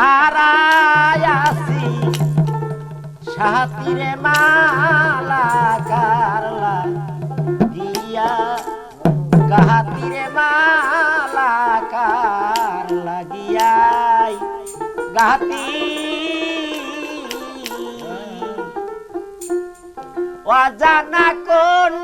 হারায়াছি সাহাতিরে মালা কারলা গিয়া গাহাতিরে মালা কার লাগিয়াই গাহাতি। অজানা কোন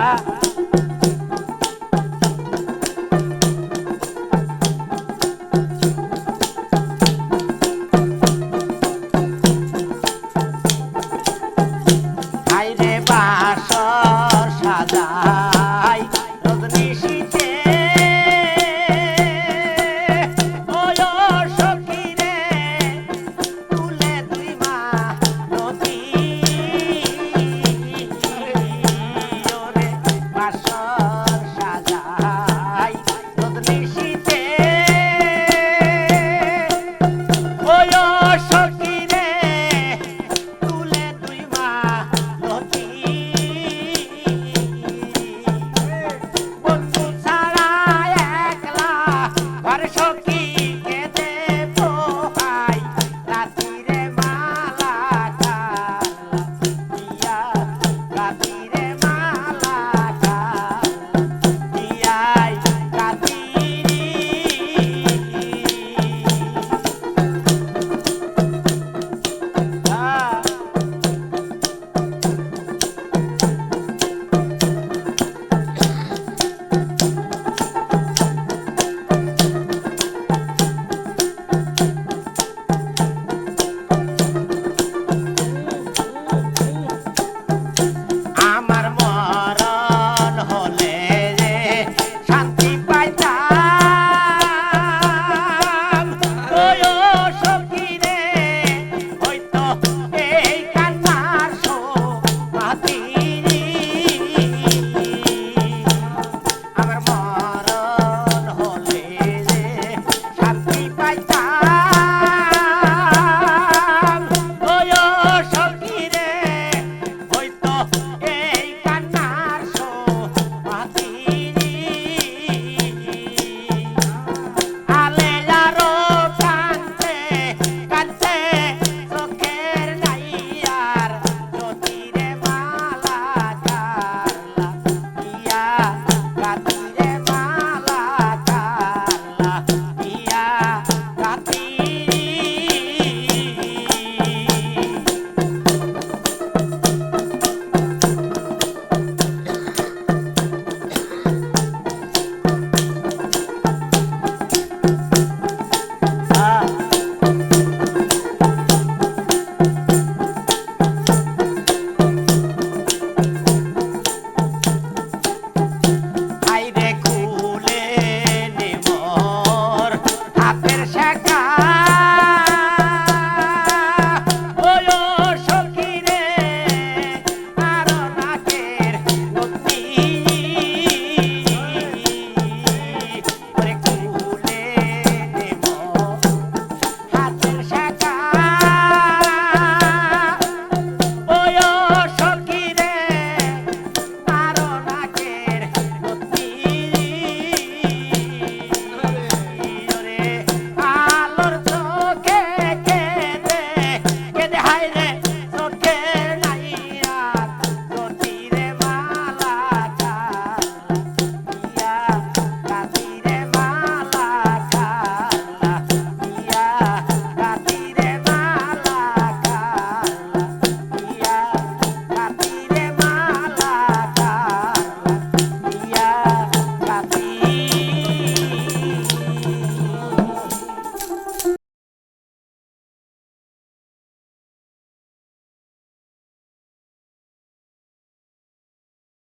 ah, ah. i'm Russia.